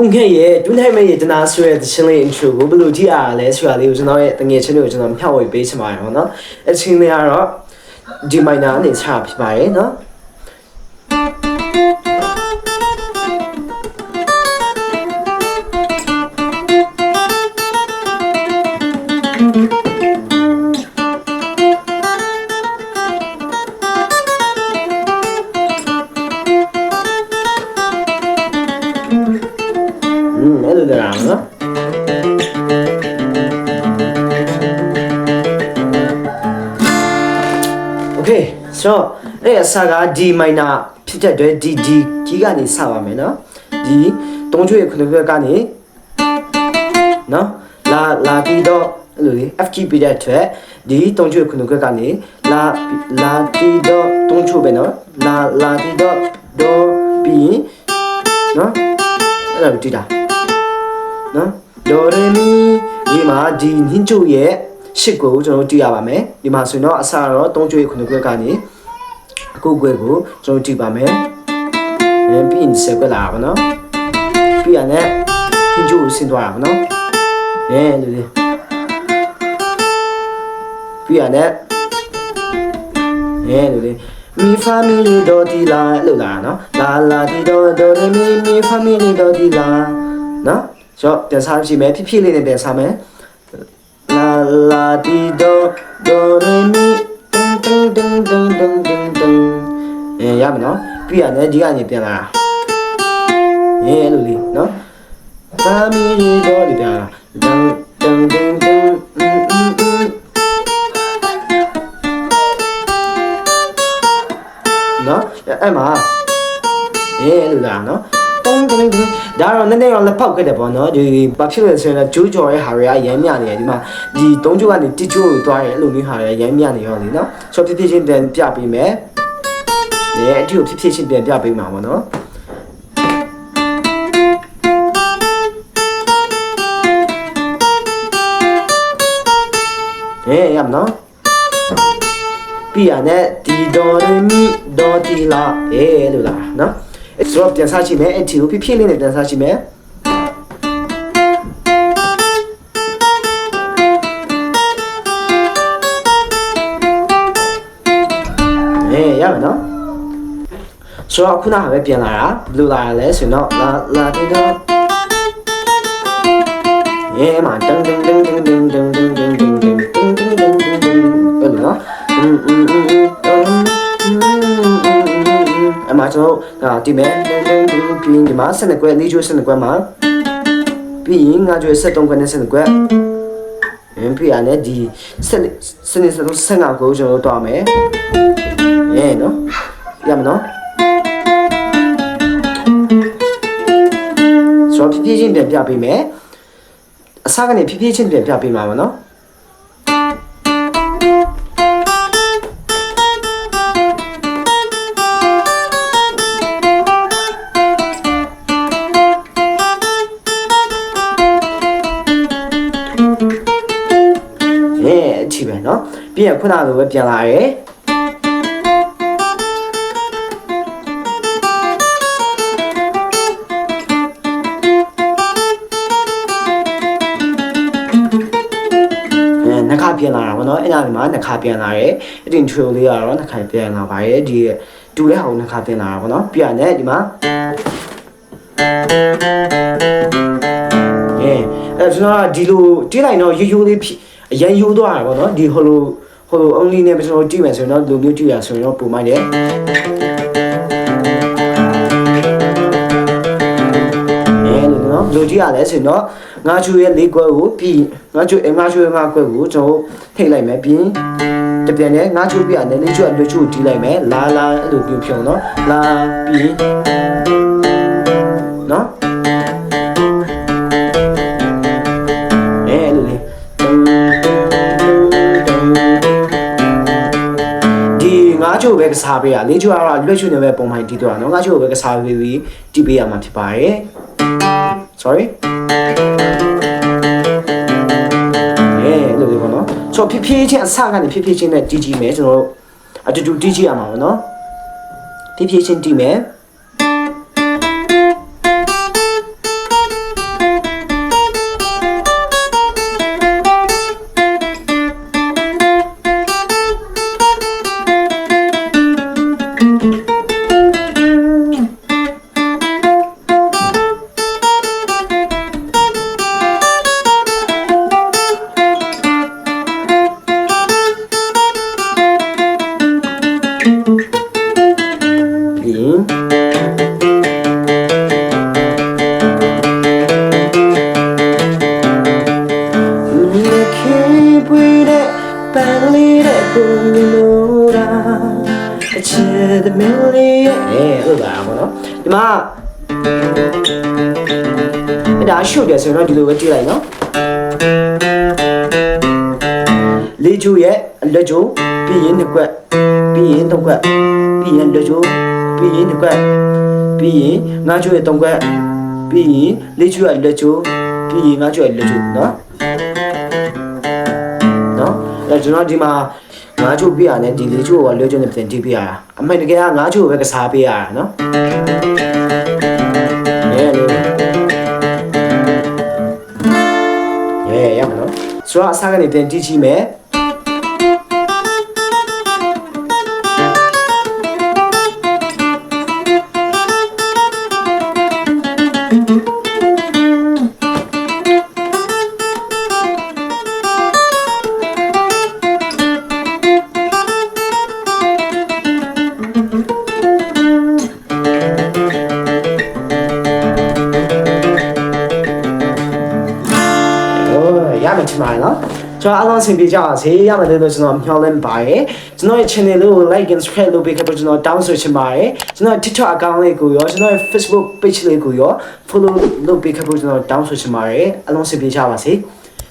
ဦးငယ်ရဲ့ဒုနိုင်မရဲ့တနာဆွဲတဲ့ချင်းလေး intro ကိုဘယ်လိုကြည့်ရလဲဆိုတာလေးကိုကျွန်တော်ရဲ့တငယ်ချင်းတွေကိုကျွန်တော်မျှဝေပေးချင်ပါတယ်ပေါ့နော်အချင်းလေးကတော့ D minor အနေချဖြစ်ပါတယ်နော် เคဆိုတော့အဲ့အစက D minor ဖြစ်တဲ့အတွက် D D ကြီးကနေစပါမယ်နော်ဒီတုံးချွေခုနှစ်ဘက်ကနေနော်လာလာပြီးတော့အဲ့လိုလေ F key ပြတဲ့အတွက်ဒီတုံးချွေခုနှစ်ဘက်ကနေလာလာပြီးတော့တုံးချွေပဲနော်လာလာပြီးတော့ဒေါ်ပြီးရင်နော်အဲ့ဒါကိုတီးတာနော်ဒေါ်ရမီဒီမှာဒီညှင်းချုပ်ရဲ့ ၈ကိုကျွန်တော်တို့ကြည့်ရပါမယ်ဒီမှာဆိုရင်တော့အစတော့3ကျွေး9ကျွေးကနေအခုကွယ်ကိုကျွန်တော်ကြည့်ပါမယ်ပြီးရင်10ကျွေးလာပါနော်ပြီးရနဲ့ဒီကျိုးကိုဆင်းသွားတာပါနော်အဲလူတွေပြီးရနဲ့အဲလူတွေมีฟามิลีโดดีลาလို့လာเนาะလာလာဒီโดโดနေมีมีฟามิลีโดดีลาเนาะကျော်ပြန်စားကြည့်မယ်ဖြည်းဖြည်းလေးနဲ့ပြန်စားမယ် လာလာဒီဒေါ်ဒေါ်ရမီတင်းတင်းတင်းတင်းတင်းတင်းအဲရမယ်နော်ပြီးရတယ်ဒီကနေပြန်လာတာအဲအဲ့လိုလေးနော်ဖာမီလီဒေါ်ဒီပြန်လာ တော့နည်းနည်းတော့လက်ဖောက်ခဲ့တယ်ပေါ့နော်ဒီဘာဖြစ်လဲဆိုရင်တော့ဂျိုးကြော်ရဲ့ဟာတွေကရမ်းမြနေတယ်ဒီမှာဒီသုံးချိုးကနေတစ်ချိုးကိုသွားတယ်အဲ့လိုမျိုးဟာတွေရမ်းမြနေရောလေနော်ဆိုတော့ဖြစ်ဖြစ်ချင်းပြန်ပြပေးမယ်ဒီအတူဖြစ်ဖြစ်ချင်းပြန်ပြပေးမှာပေါ့နော်ဟဲ့ရမနော်ပြီးရနဲ့ဒီဒေါ်ရမီဒေါ်တီလာအေးလို့လားနော်အဲ့ ဆိုတော့ပြန်ဆကြည့်မယ်အဲ့ဒီကိုဖြည်းဖြည်းလေးနဲ့ပြန်ဆကြည့်မယ်အေးရမယ်နော်ဆိုတော့ခုနကပဲပြန်လာတာဘယ်လိုလာရလဲဆိုတော့လာလာတင်တော့ရဲမှာတန်းတန်းတန်းတန်း အဲ့မှာကျွန်တော်ဒီမဲ့ပြီးဒီမှာ12ကွက်၄ကျွဲ12ကွက်မှာပြီးရင်ငါကျွဲ73ကွက်နဲ့12ကွက်အင်းပြီးရနဲ့ဒီစနစ်စနစ်စလုံး15ကိုကျွန်တော်တော့မယ်။ရဲနော်။ရမနော်။ဆိုတော့ဖြည်းဖြည်းချင်းပြန်ပြပေးမယ်။အစကနေဖြည်းဖြည်းချင်းပြန်ပြပေးပါမယ်နော်။ အဲအချီပဲเนาะပြီးရင်ခုနကလိုပဲပြန်လာရဲအဲနှစ်ခါပြန်လာတာဗောနော်အဲ့ဒါဒီမှာနှစ်ခါပြန်လာရဲအတင်ထရီလေးကတော့နှစ်ခါပြန်လာပါရဲ့ဒီတူတဲ့ဟာကိုနှစ်ခါပြန်လာတာဗောနော်ပြီးရနဲ့ဒီမှာအဲအဲ့ကျွန်တော်ကဒီလိုတီးလိုက်တော့ရိုးရိုးလေးဖြစ် အရင်ရိုးသွားတာဗောနော်ဒီဟိုလိုဟိုလို only နဲ့ကျွန်တော်တီးမယ်ဆိုရင်တော့လူမျိုးတီးရဆိုရင်တော့ပုံမိုက်တယ်အဲလိုနော်လူကြည့်ရလဲဆိုရင်တော့ငါချူရဲ့လေးကွက်ကိုပြီးငါချူအငါချူရဲ့ငါကွက်ကိုကျွန်တော်ထိတ်လိုက်မယ်ပြီးတပြန်နဲ့ငါချူပြနဲ့လေးချူအလွတ်ချူတီးလိုက်မယ်လာလာအဲ့လိုပြုံဖြုံနော်လာပြီး စားပေးရလေးချိုကတော့လွတ်ချိုနေပဲပုံမှန်တီးတော့နော်ငါချိုပဲကစားပေးပြီးတီးပေးရမှာဖြစ်ပါတယ် sorry အဲလို့ဒီပေါ့နော်ဆိုတော့ဖြည်းဖြည်းချင်းအစကနေဖြည်းဖြည်းချင်းနဲ့တီးကြည့်မယ်ကျွန်တော်တို့အတူတူတီးကြည့်ရမှာပေါ့နော်ဖြည်းဖြည်းချင်းတီးမယ် 돌아 It's the million ဟုတ်ပါဘောနော်ဒီမှာဒါရှုပ်တယ်ဆိုတော့ဒီလိုပဲကြည့်လိုက်နော်လေးချိုးရဲ့လက်ချိုးပြီးရင်တစ်ခွက်ပြီးရင်တစ်ခွက်ပြီးရင်လက်ချိုးပြီးရင်တစ်ခွက်ပြီးရင်ငါးချိုးရဲ့သုံးခွက်ပြီးရင်လေးချိုးရဲ့လက်ချိုးပြီးရင်ငါးချိုးရဲ့လက်ချိုးနော်နော်အဲ့ကျွန်တော်ဒီမှာ ငါးချိုးပြရတယ်ဒီလေးချိုးကလွှဲချိုးနဲ့ပြန်ကြည့်ပြရတာအမှန်တကယ်ကငါးချိုးပဲကစားပြရတာနော်ရဲလေရဲရမနော်ဆိုတော့အစားကနေပြန်ကြည့်ကြည့်မယ် ချင်ပါတယ်နော်ကျွန်တော်အားလုံးဆင်ပြေကြပါစေရမယ်လို့ကျွန်တော်မျှော်လင့်ပါတယ်ကျွန်တော်ရဲ့ channel လေးကို like and subscribe လုပ်ပေးခဲ့ဖို့ကျွန်တော်တောင်းဆိုချင်ပါတယ်ကျွန်တော် TikTok account လေးကိုရောကျွန်တော်ရဲ့ Facebook page လေးကိုရော follow လုပ်ပေးခဲ့ဖို့ကျွန်တော်တောင်းဆိုချင်ပါတယ်အားလုံးဆင်ပြေကြပါစေ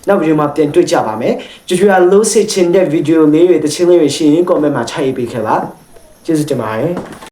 နောက်ဗီဒီယိုမှာပြန်တွေ့ကြပါမယ်ကြွကြွလို့စစ်ချင်တဲ့ဗီဒီယိုလေးတွေတချင်းလေးတွေရှိရင် comment မှာချရေးပေးခဲ့ပါကျေးဇူးတင်ပါတယ်